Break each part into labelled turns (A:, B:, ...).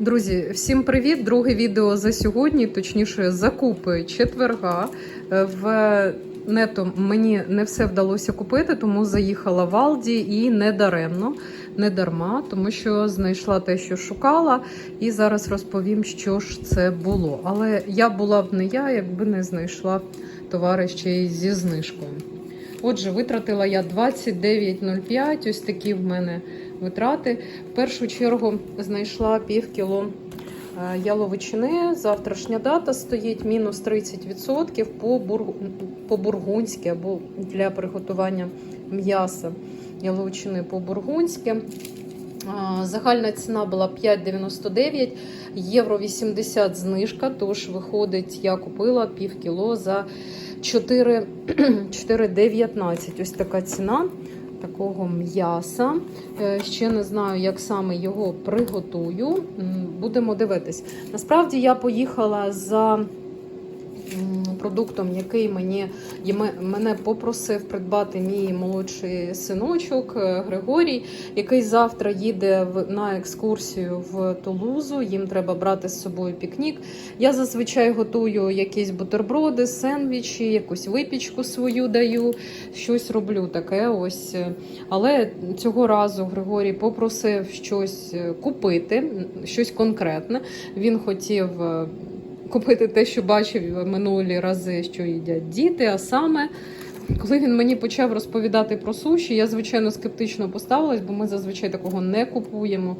A: Друзі, всім привіт! Друге відео за сьогодні, точніше, закупи четверга. Е, В нето мені не все вдалося купити, тому заїхала в Алді і не даремно, не дарма, тому що знайшла те, що шукала, і зараз розповім, що ж це було. Але я була б не я, якби не знайшла товари ще й зі знижкою. Отже, витратила я 29,05, ось такі в мене витрати. В першу чергу знайшла пів кіло е, яловичини. Завтрашня дата стоїть мінус 30% по, бур... по бургунськи або для приготування м'яса яловичини по бургунськи. Загальна ціна була 5,99, євро 80 знижка, тож виходить, я купила пів кіло за 4,19. Ось така ціна такого м'яса. Е, Ще не знаю, як саме його приготую. Будемо дивитись. Насправді я поїхала за продуктом, який мені мене попросив придбати мій молодший синочок е, Григорій, який завтра їде на екскурсію в Тулузу. Їм треба брати з собою пікнік. Я зазвичай готую якісь бутерброди, сендвічі, якусь випічку свою даю, щось роблю таке. Ось. Але цього разу Григорій попросив щось е, купити, щось конкретне. Він хотів. Купити те, що бачив минулі рази, що їдять діти. А саме, коли він мені почав розповідати про суші, я звичайно скептично поставилась, бо ми зазвичай такого не купуємо.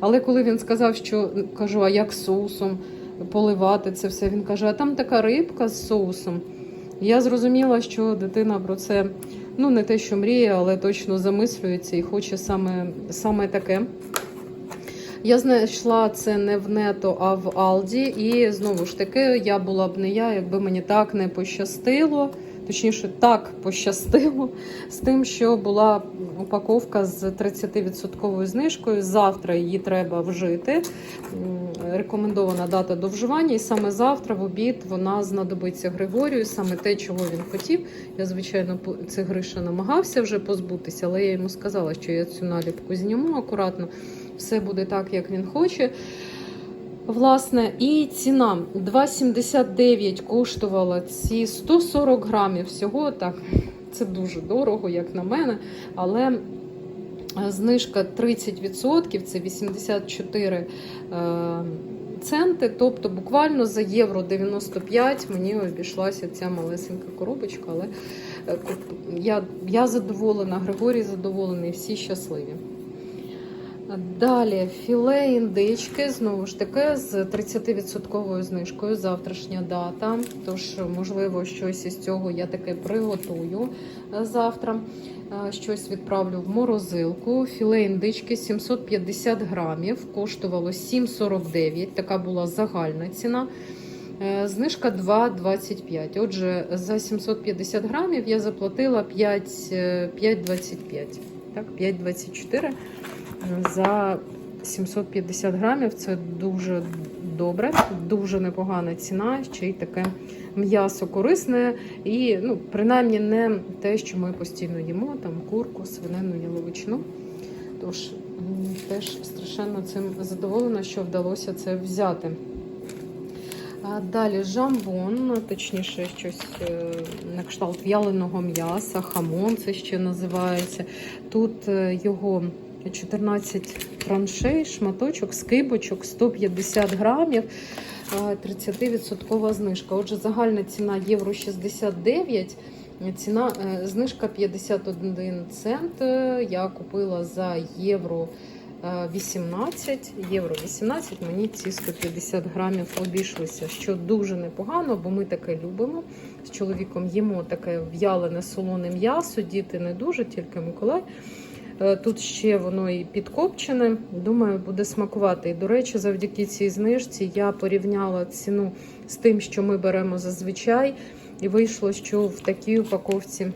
A: Але коли він сказав, що кажу, а як соусом поливати це все, він каже: а там така рибка з соусом. Я зрозуміла, що дитина про це ну не те, що мріє, але точно замислюється і хоче саме, саме таке. Я знайшла це не в нето, а в Алді. І знову ж таки, я була б не я, якби мені так не пощастило. Точніше, так пощастило з тим, що була упаковка з 30% знижкою. Завтра її треба вжити. Рекомендована дата до вживання, і саме завтра в обід вона знадобиться Григорію, саме те, чого він хотів. Я, звичайно, це Гриша намагався вже позбутися, але я йому сказала, що я цю наліпку зніму акуратно. Все буде так, як він хоче. Власне, і ціна 2,79 коштувала ці 140 грамів всього. Так, це дуже дорого, як на мене. Але е, знижка 30%, це 84 е, центи. Тобто буквально за євро 95 мені обійшлася ця малесенька коробочка. Але е, я, я задоволена, Григорій задоволений, всі щасливі. Далі філе індички, знову ж таки, з 30% знижкою. Завтрашня дата. Тож, можливо, щось із цього я таке приготую е, завтра. Е, Щось відправлю в морозилку. Філе індички 750 грамів, коштувало 7,49. Така була загальна ціна. Е, Знижка 2,25. Отже, за 750 грамів я заплатила 5, е, 5,25. Так, 5,24 за 750 грамів. Це дуже добре, дуже непогана ціна, ще й таке м'ясо корисне і, ну, принаймні, не те, що ми постійно їмо, там курку, свинину, яловичину. Тож теж страшенно цим задоволена, що вдалося це взяти. Далі жамбон, точніше, щось е, на кшталт в'яленого м'яса, хамон це ще називається. Тут е, його 14 траншей, шматочок, скибочок, 150 грамів, е, 30% знижка. Отже, загальна ціна євро 69, ціна, е, знижка 51 цент. Е, Я купила за євро. е, 18 євро 18 мені ці 150 грамів обійшлися, що дуже непогано, бо ми таке любимо. З чоловіком їмо таке в'ялене солоне м'ясо, діти не дуже, тільки Миколай. Е, Тут ще воно і підкопчене. Думаю, буде смакувати. І, до речі, завдяки цій знижці я порівняла ціну з тим, що ми беремо зазвичай, і вийшло, що в такій упаковці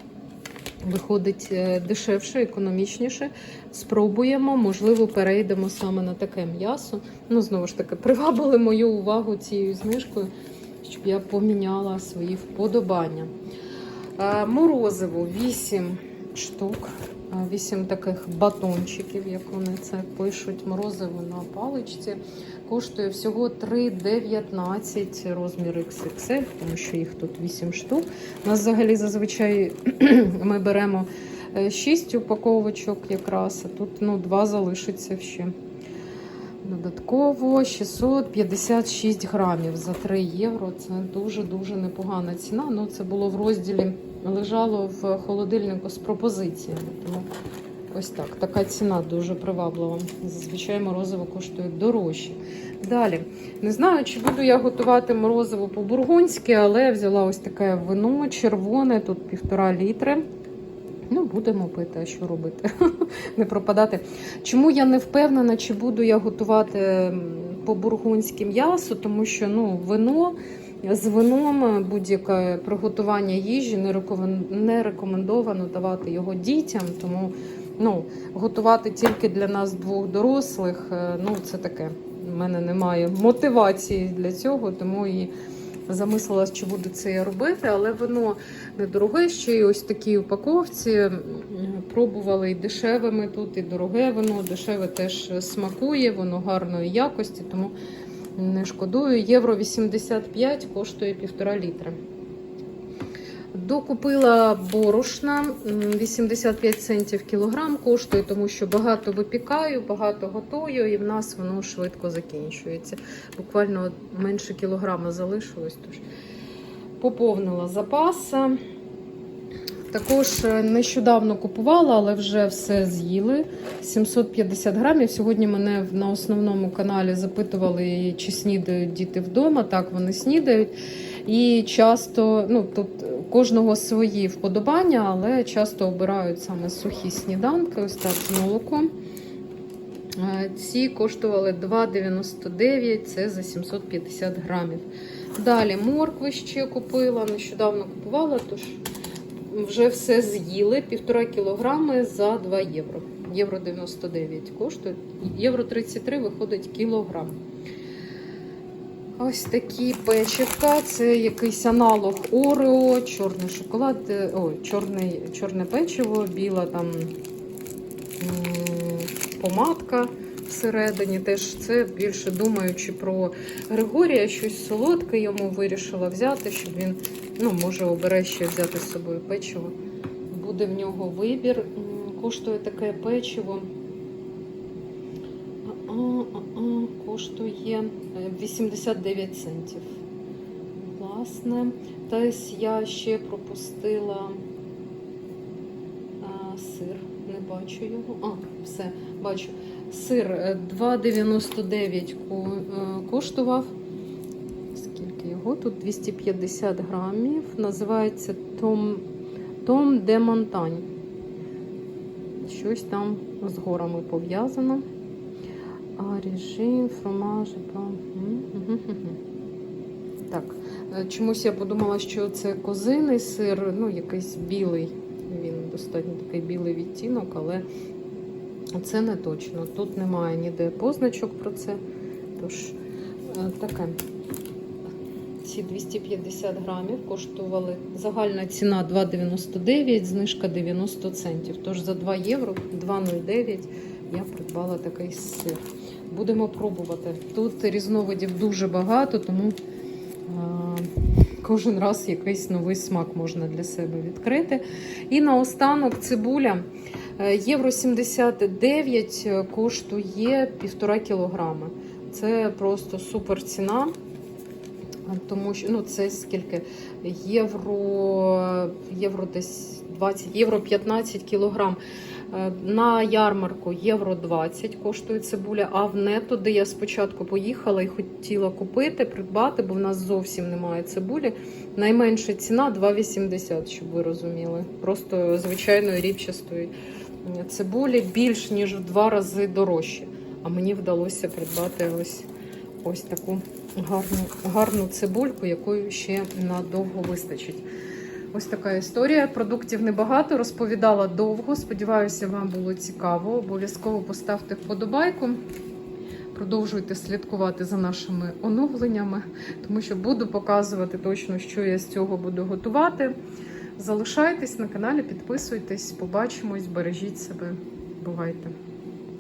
A: виходить е, дешевше, економічніше. Спробуємо, можливо, перейдемо саме на таке м'ясо. Ну, знову ж таки, привабили мою увагу цією знижкою, щоб я поміняла свої вподобання. Е, Морозиво 8 штук. Вісім таких батончиків, як вони це пишуть, морозиво на паличці. Коштує всього 3,19 розмір XXL, тому що їх тут 8 штук. У нас взагалі зазвичай ми беремо 6 упаковочок якраз, а тут ну, 2 залишиться ще. Додатково 656 грамів за 3 євро. Це дуже-дуже непогана ціна. Ну, це було в розділі, лежало в холодильнику з пропозиціями. Тому ось так. Така ціна дуже приваблива. Зазвичай морозиво коштує дорожче. Далі. Не знаю, чи буду я готувати морозиво по-бургунськи, але я взяла ось таке вино червоне, тут півтора літри. Ну, будемо пити, а що робити? не пропадати. Чому я не впевнена, чи буду я готувати по-бургунськи м'ясо, тому що ну, вино з вином будь-яке приготування їжі не не рекомендовано давати його дітям, тому ну, готувати тільки для нас двох дорослих, е, ну це таке. У мене немає мотивації для цього, тому і замислилась, чи буду це я робити, але воно недороге, ще й ось такі упаковці. Пробували і дешевими тут, і дороге воно, Дешеве теж смакує, воно гарної якості, тому не шкодую. Євро 85 коштує півтора літра. Докупила борошна 85 центів кілограм коштує, тому що багато випікаю, багато готую, і в нас воно швидко закінчується. Буквально менше кілограма залишилось, тож поповнила запаси. Також е, нещодавно купувала, але вже все з'їли. 750 грамів. Сьогодні мене на основному каналі запитували, чи снідають діти вдома. Так, вони снідають. І часто, ну тут кожного свої вподобання, але часто обирають саме сухі сніданки, ось так з молоком. Ці коштували 2,99, це за 750 грамів. Далі моркви ще купила, нещодавно купувала, тож вже все з'їли. Півтора кілограми за 2 євро. Євро 99 коштує. Євро 33 виходить кілограм. Ось такі печивка. Це якийсь аналог Орео, чорний шоколад, е, ой, чорний, чорне печиво, біла там помадка всередині. Теж це більше думаючи про Григорія, щось солодке йому вирішила взяти, щоб він, ну, може, обере ще взяти з собою печиво. Буде в нього вибір. Коштує таке печиво. Коштує е, 89 центів. Власне, десь я ще пропустила а, сир. Не бачу його. А, все, бачу. Сир е, 2,99 е, коштував. Скільки його? Тут 250 грамів. Називається Том, Том де Монтань. Щось там з горами пов'язано. Режим, фромаж, па- М, мгм, мгм. Так, е, чомусь я подумала, що це козиний сир, ну, якийсь білий. Він достатньо такий білий відтінок, але це не точно. Тут немає ніде позначок про це. Тож е, таке. Ці 250 грамів коштували загальна ціна 2,99, знижка 90 центів. Тож за 2 євро, 2,09 я придбала такий сир. Будемо пробувати. Тут різновидів дуже багато, тому кожен раз якийсь новий смак можна для себе відкрити. І наостанок цибуля. Е, Євро 79 коштує півтора кілограми. Це просто супер ціна. Тому що ну це скільки євро, євро десь 20, євро 15 кілограм. Е, На ярмарку євро 20 коштує цибуля, а в нето, де я спочатку поїхала і хотіла купити, придбати, бо в нас зовсім немає цибулі. Найменша ціна 2,80, щоб ви розуміли. Просто звичайної ріпчастої цибулі більш ніж в два рази дорожче. А мені вдалося придбати ось ось таку гарну, гарну цибульку, якої ще надовго вистачить. Ось така історія. Продуктів небагато, розповідала довго. Сподіваюся, вам було цікаво. Обов'язково поставте вподобайку. Продовжуйте слідкувати за нашими оновленнями, тому що буду показувати точно, що я з цього буду готувати. Залишайтесь на каналі, підписуйтесь, побачимось, бережіть себе. Бувайте!